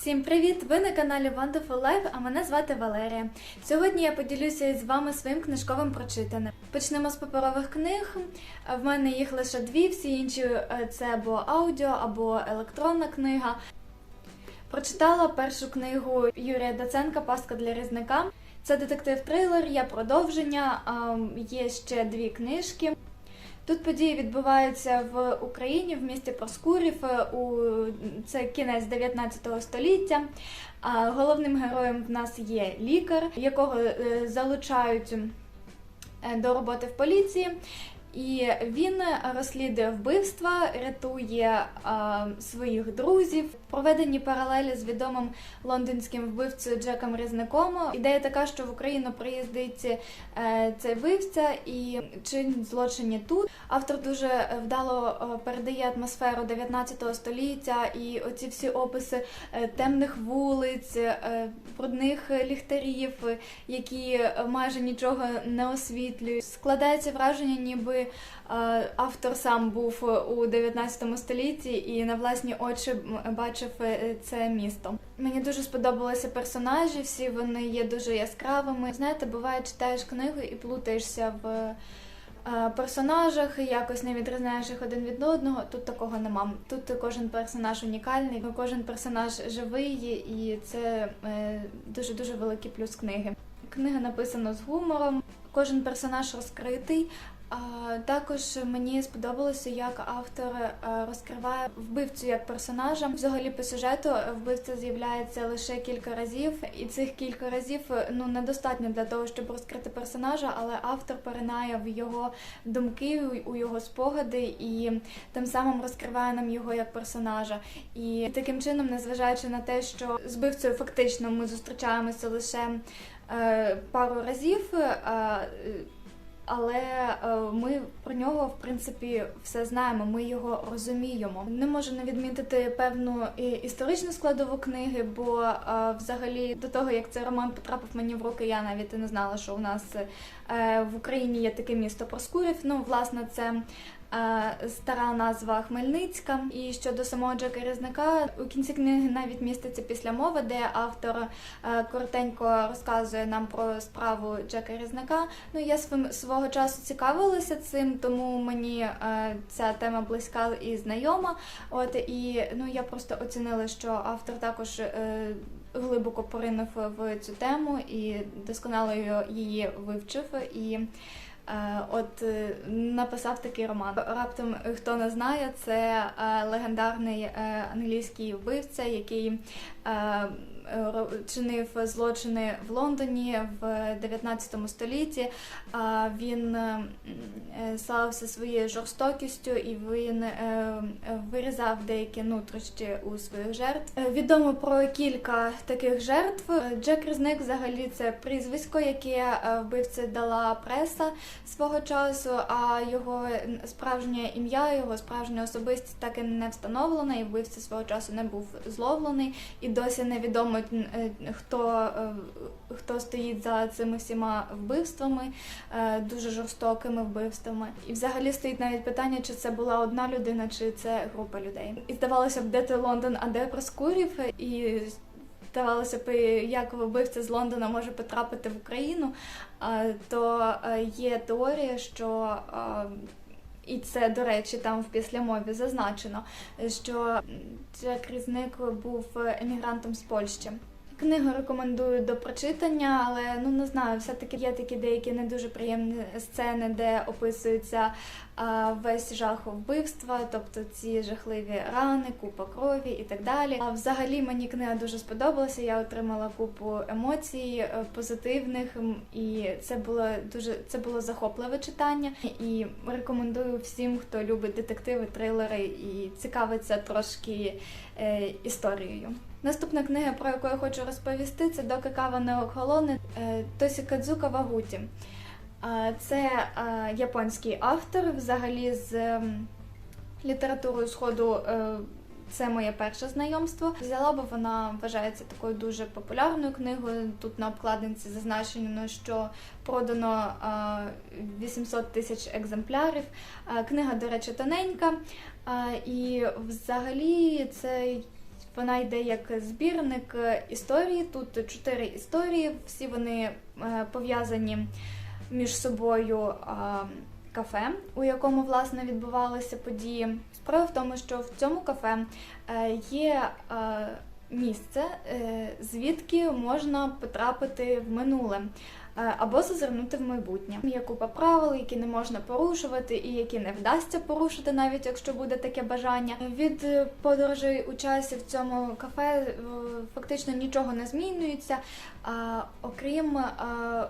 Всім привіт! Ви на каналі Wonderful Life, а мене звати Валерія. Сьогодні я поділюся з вами своїм книжковим прочитаним. Почнемо з паперових книг. В мене їх лише дві, всі інші е, це або аудіо, або електронна книга. Прочитала першу книгу Юрія Даценка Пастка для різника. Це детектив-трилер, є продовження, є ще дві книжки. Тут події відбуваються в Україні, в місті Проскурів. е, У це кінець 19 століття. А головним героєм в нас є лікар, якого е, залучають е, до роботи в поліції. І він розслідує вбивства, рятує а, своїх друзів. Проведені паралелі з відомим лондонським вбивцею Джеком Різником. Ідея така, що в Україну приїздить е, цей вбивця і чинить злочині тут. Автор дуже вдало е, передає атмосферу 19 століття і оці всі описи е, темних вулиць, брудних ліхтарів, які майже нічого не освітлюють. Складається враження, ніби автор сам був у 19 столітті і на власні очі бачив е, це місто. Мені дуже сподобалися персонажі, всі вони є дуже яскравими. Знаєте, буває, читаєш книгу і плутаєшся в е, персонажах, якось не відрізняєш їх один від одного. Тут такого нема. Тут кожен персонаж унікальний, кожен персонаж живий, і це дуже дуже великий плюс книги. Книга написана з гумором, кожен персонаж розкритий. Також мені сподобалося, як автор е, розкриває вбивцю як персонажа. Взагалі по сюжету вбивця з'являється лише кілька разів, і цих кілька разів ну недостатньо для того, щоб розкрити персонажа, але автор поринає в його думки, у його спогади і тим самим розкриває нам його як персонажа. І таким чином, незважаючи на те, що з вбивцею фактично ми зустрічаємося лише е, пару разів. Е, але е, ми про нього в принципі все знаємо. Ми його розуміємо. Не можу не відмітити певну і- історичну складову книги, бо е, взагалі до того як цей роман потрапив мені в руки, я навіть і не знала, що у нас е, в Україні є таке місто Проскурів. Ну, власне, це. Стара назва Хмельницька. І щодо самого Джека Різника, у кінці книги навіть міститься післямова, де автор е, коротенько розказує нам про справу Джека Різника. Ну я свого часу цікавилася цим, тому мені е, ця тема близька і знайома. От і ну я просто оцінила, що автор також. Е, Глибоко поринув в цю тему і досконало її вивчив і от е, написав такий роман. Раптом е, хто не знає, це е, легендарний е, англійський вбивця, який е, е, чинив злочини в Лондоні в 19 столітті. Він е, славився своєю жорстокістю і він е, вирізав деякі нутрощі у своїх жертв. Е, Відомо про кілька таких жертв. Джек Різник взагалі це прізвисько, яке вбивці дала преса свого часу, а його справжнє ім'я, його справжня особистість так і не встановлена, і вбивця свого часу не був зловлений, і досі невідомо е, хто, е, хто стоїть за цими всіма вбивствами, е, дуже жорстокими вбивствами. І взагалі стоїть навіть питання, чи це була одна людина, чи це група людей. І здавалося б, де ти Лондон, а де Проскурів, і Здавалося б, як вбивця з Лондона може потрапити в Україну, то є теорія, що і це, до речі, там в післямові зазначено, що Джек Різник був емігрантом з Польщі. Книгу рекомендую до прочитання, але ну не знаю, все-таки є такі деякі не дуже приємні сцени, де описується а, весь жах вбивства, тобто ці жахливі рани, купа крові і так далі. А взагалі мені книга дуже сподобалася. Я отримала купу емоцій е, позитивних, і це було дуже це було захопливе читання. І рекомендую всім, хто любить детективи, трилери і цікавиться трошки е, історією. Наступна книга, про яку я хочу розповісти, це Доки кава не охолоне е, Тосікадзука Вагуті. Це японський автор, взагалі з літературою сходу. е, Це моє перше знайомство. Взяла, бо вона вважається такою дуже популярною книгою. Тут на обкладинці зазначено, що продано е, 800 тисяч екземплярів. Книга, до речі, тоненька. І взагалі це Вона йде як збірник е, історії. Тут чотири історії, всі вони е, пов'язані між собою кафе, у якому власне відбувалися події. Справа в тому, що в цьому кафе е, є е, місце, е, звідки можна потрапити в минуле. Е, Або зазирнути в майбутнє. Є купа правил, які не можна порушувати, і які не вдасться порушити, навіть якщо буде таке бажання. Від е, подорожей у часі в цьому кафе е, фактично нічого не змінюється, а, окрім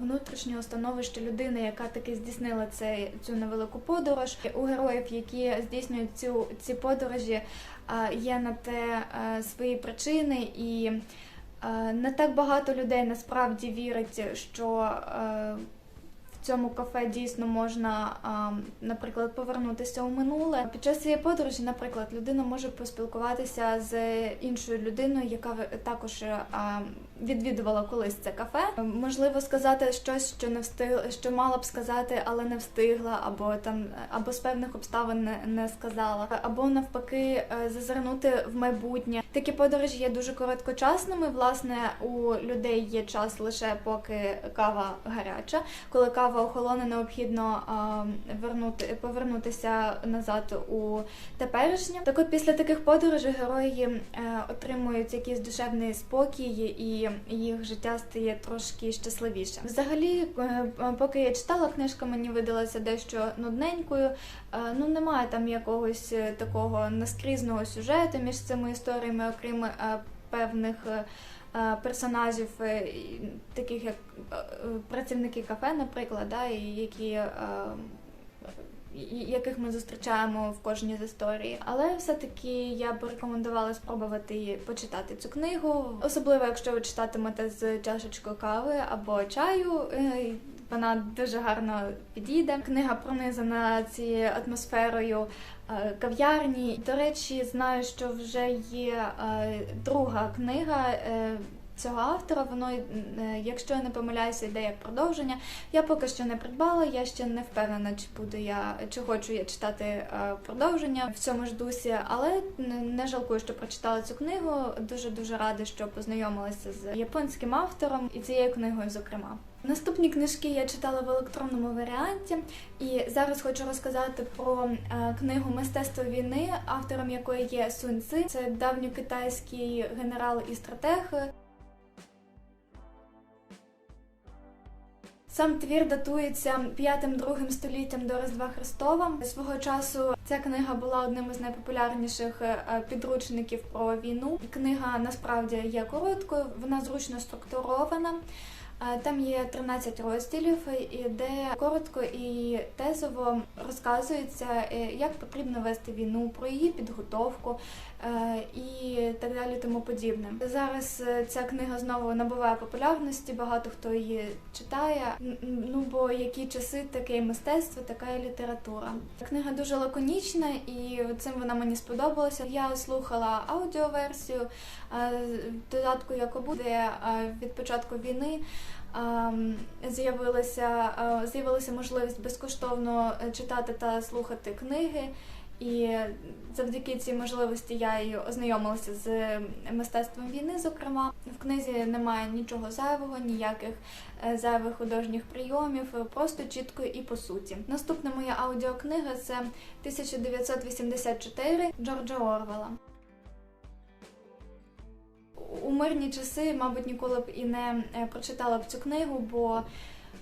внутрішнього становища людини, яка таки здійснила це, цю невелику подорож. У героїв, які здійснюють цю ці подорожі, є на те свої причини і. Е, Не так багато людей насправді вірить, що е, в цьому кафе дійсно можна, наприклад, повернутися у минуле. Під час цієї подорожі, наприклад, людина може поспілкуватися з іншою людиною, яка також відвідувала колись це кафе. Можливо, сказати щось, що не встигла, що мала б сказати, але не встигла, або там або з певних обставин не, не сказала, або навпаки е, зазирнути в майбутнє. Такі подорожі є дуже короткочасними. Власне, у людей є час лише поки кава гаряча. Коли кава охолоне, необхідно вернути повернутися назад у теперішнє. Так от після таких подорожей герої е, отримують якийсь душевний спокій, і їх життя стає трошки щасливіше. Взагалі, е, поки я читала, книжка мені видалася дещо нудненькою. Е, Ну, немає там якогось е, такого наскрізного сюжету між цими історіями, окрім е, певних. е, е, Персонажів, е, таких як е, е, працівники кафе, наприклад, да, які е, яких ми зустрічаємо в кожній з історій. Але все-таки я б рекомендувала спробувати почитати цю книгу, особливо якщо ви читатимете з чашечкою кави або чаю. е, Вона дуже гарно підійде. Книга пронизана цією атмосферою е, кав'ярні. До речі, знаю, що вже є е, друга книга. Цього автора, воно, е, якщо я не помиляюся, йде як продовження. Я поки що не придбала, я ще не впевнена, чи буду я чи хочу я читати е, продовження в цьому ж дусі, але не- жалкую, що прочитала цю книгу. Дуже дуже рада, що познайомилася з японським автором і цією книгою, зокрема. Наступні книжки я читала в електронному варіанті, і зараз хочу розказати про е, книгу Мистецтво війни, автором якої є Сунь Ци. Це давньокитайський генерал і стратег. Сам твір датується 5-2 століттям до Різдва Христова. Свого часу ця книга була одним із найпопулярніших е, підручників про війну. Книга насправді є короткою, вона зручно структурована. Е, Там є 13 розділів, і де коротко і тезово розказується, е, як потрібно вести війну, про її підготовку е, і так далі, тому подібне. Зараз е, ця книга знову набуває популярності, багато хто її читає. Ну бо які часи, таке мистецтво, така і література. Книга дуже лаконічна, і цим вона мені сподобалася. Я слухала аудіоверсію е, додатку Якобу, де е, від початку війни. ем, З'явилася е, з'явилася можливість безкоштовно е, читати та слухати книги, і завдяки цій можливості я і ознайомилася з мистецтвом війни. Зокрема, в книзі немає нічого зайвого, ніяких е, зайвих художніх прийомів, е, просто чітко і по суті. Наступна моя аудіокнига це 1984 Джорджа Орвела. У мирні часи, мабуть, ніколи б і не е, прочитала б цю книгу, бо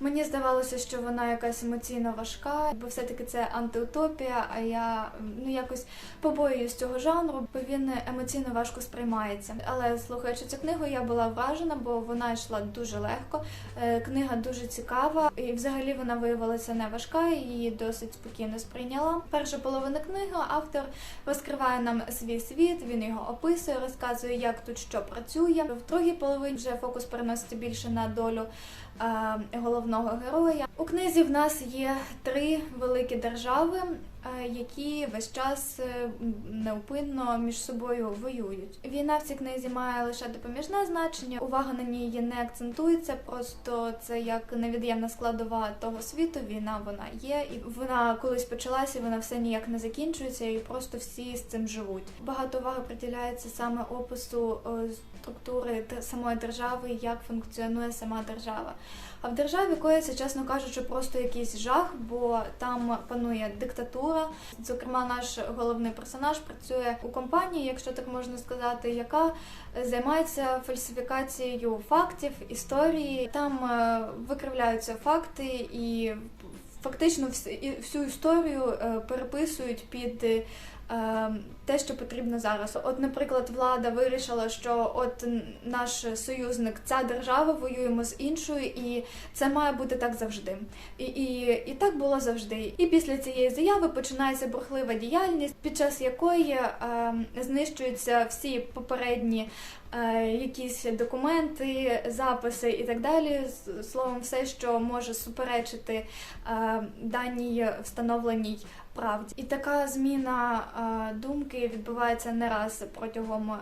мені здавалося, що вона якась емоційно важка, бо все-таки це антиутопія, а я ну якось побоююсь цього жанру, бо він емоційно важко сприймається. Але слухаючи цю книгу, я була вражена, бо вона йшла дуже легко. Е, Книга дуже цікава, і взагалі вона виявилася не важка, її досить спокійно сприйняла. Перша половина книги автор розкриває нам свій світ, він його описує, розказує, як тут що працює. В другій половині вже фокус переноситься більше на долю головного героя. У книзі в нас є три великі держави. Е, які весь час е, неупинно між собою воюють. Війна в цій книзі має лише допоміжне значення. Увага на ній не акцентується, просто це як невід'ємна складова того світу. Війна вона є, і вона колись почалася, вона все ніяк не закінчується, і просто всі з цим живуть. Багато уваги приділяється саме опису е, структури самої держави, як функціонує сама держава. А в державі коїться, чесно кажучи, просто якийсь жах, бо там панує диктатура. Зокрема, наш головний персонаж працює у компанії, якщо так можна сказати, яка займається фальсифікацією фактів, історії. Там е, викривляються факти і фактично всю історію е, переписують під. Те, що потрібно зараз. От, наприклад, влада вирішила, що от наш союзник, ця держава воюємо з іншою, і це має бути так завжди. І, і, і так було завжди. І після цієї заяви починається бурхлива діяльність, під час якої е, знищуються всі попередні е, якісь документи, записи і так далі. Словом, все, що може суперечити е, даній встановленій правді. І така зміна е, думки відбувається не раз протягом е,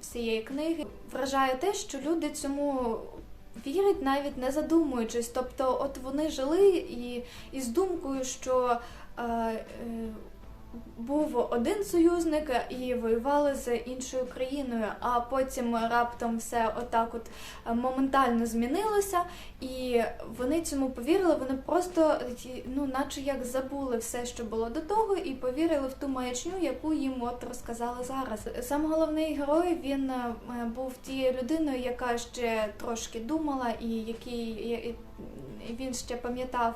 всієї книги. Вражає те, що люди цьому. Вірять навіть не задумуючись, тобто, от вони жили і, і з думкою, що е, е, був один союзник і воювали з іншою країною, а потім раптом все отак от е, моментально змінилося, і вони цьому повірили. Вони просто ну, наче як забули все, що було до того, і повірили в ту маячню, яку їм от розказали зараз. Сам головний герой він е, був тією людиною, яка ще трошки думала, і який він ще пам'ятав.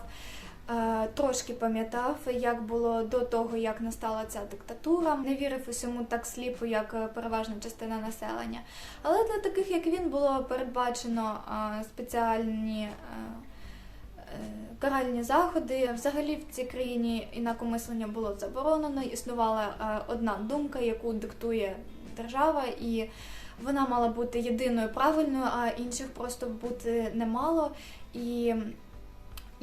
Е, Трошки пам'ятав, як було до того, як настала ця диктатура. Не вірив усьому так сліпо, як е, переважна частина населення. Але для таких, як він, було передбачено е, спеціальні каральні заходи. Взагалі в цій країні інакомислення було заборонено. Існувала одна думка, яку диктує держава, і вона мала бути єдиною правильною, а інших просто бути не мало. І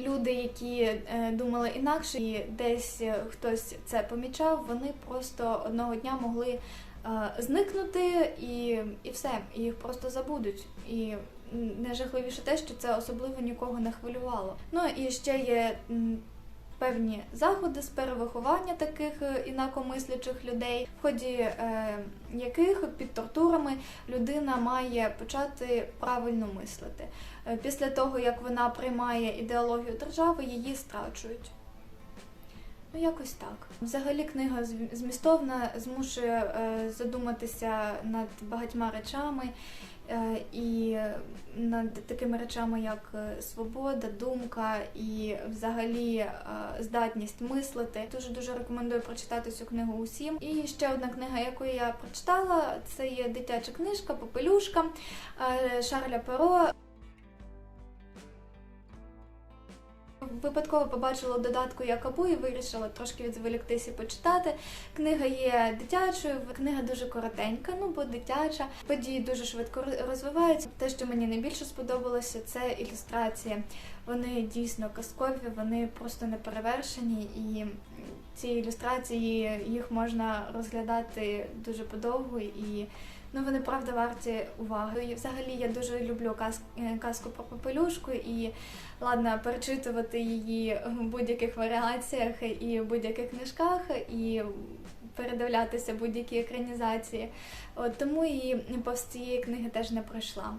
люди, які е, думали інакше, і десь е, хтось це помічав, вони просто одного дня могли е, зникнути і, і все, і їх просто забудуть. І найжахливіше те, що це особливо нікого не хвилювало. Ну і ще є. Певні заходи з перевиховання таких е, інакомислячих людей, в ході е, яких під тортурами людина має почати правильно мислити. Е, Після того, як вона приймає ідеологію держави, її страчують. Ну, якось так. Взагалі, книга змістовна змушує е, задуматися над багатьма речами е, і над такими речами, як е, свобода, думка і взагалі здатність мислити. Дуже дуже рекомендую прочитати цю книгу усім. І ще одна книга, яку я прочитала, це є дитяча книжка Попелюшка Шарля Перо. Випадково побачила в додатку Якабу і вирішила трошки відволіктися і почитати. Книга є дитячою, книга дуже коротенька, ну бо дитяча. Події дуже швидко розвиваються. Те, що мені найбільше сподобалося, це ілюстрації. Вони дійсно казкові, вони просто неперевершені, і ці ілюстрації їх можна розглядати дуже подовго і. Ну, вони правда варті уваги. І взагалі я дуже люблю каз- е, казку про попелюшку і ладно перечитувати її в будь-яких варіаціях і в будь-яких книжках, і передивлятися будь-які екранізації. От тому і повз цієї книги теж не пройшла.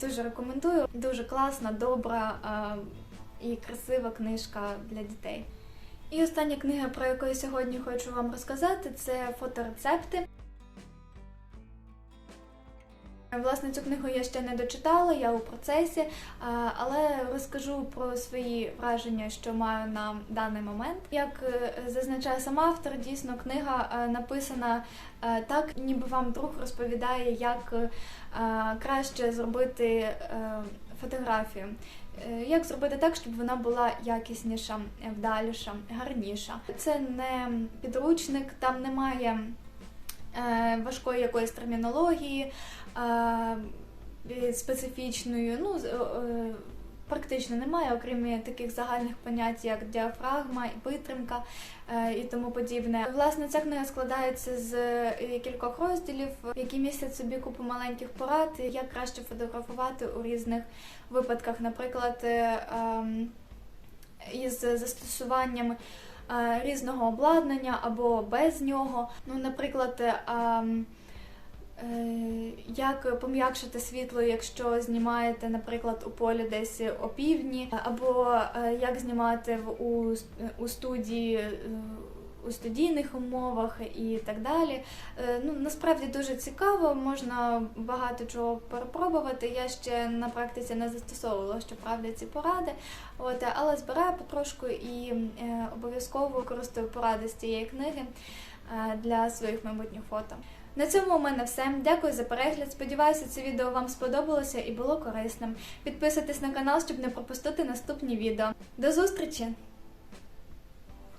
Дуже рекомендую. Дуже класна, добра а, і красива книжка для дітей. І остання книга, про яку я сьогодні хочу вам розказати, це фоторецепти. Власне, цю книгу я ще не дочитала, я у процесі, але розкажу про свої враження, що маю на даний момент. Як е, зазначає сам автор, дійсно книга е, написана е, так, ніби вам друг розповідає, як краще зробити фотографію. Як зробити так, щоб вона була якісніша, вдаліша, гарніша? Це не підручник, там немає важкої якоїсь термінології, специфічною. Ну, з- е, практично немає, окрім таких загальних понять, як діафрагма, витримка е, і тому подібне. Власне, ця книга складається з е, кількох розділів, які містять собі купу маленьких порад, як краще фотографувати у різних випадках, наприклад, е, ем, із застосуванням е, різного обладнання або без нього. Ну, наприклад, е, ем, Е, Як пом'якшити світло, якщо знімаєте, наприклад, у полі десь опівдні, або е, як знімати у, у студії е, у студійних умовах і так далі. Е, Ну насправді дуже цікаво, можна багато чого перепробувати. Я ще на практиці не застосовувала щоправда ці поради, от але збираю потрошку і е, обов'язково використовую поради з цієї книги е, для своїх майбутніх фото. На цьому у мене все. Дякую за перегляд. Сподіваюся, це відео вам сподобалося і було корисним. Підписуйтесь на канал, щоб не пропустити наступні відео. До зустрічі!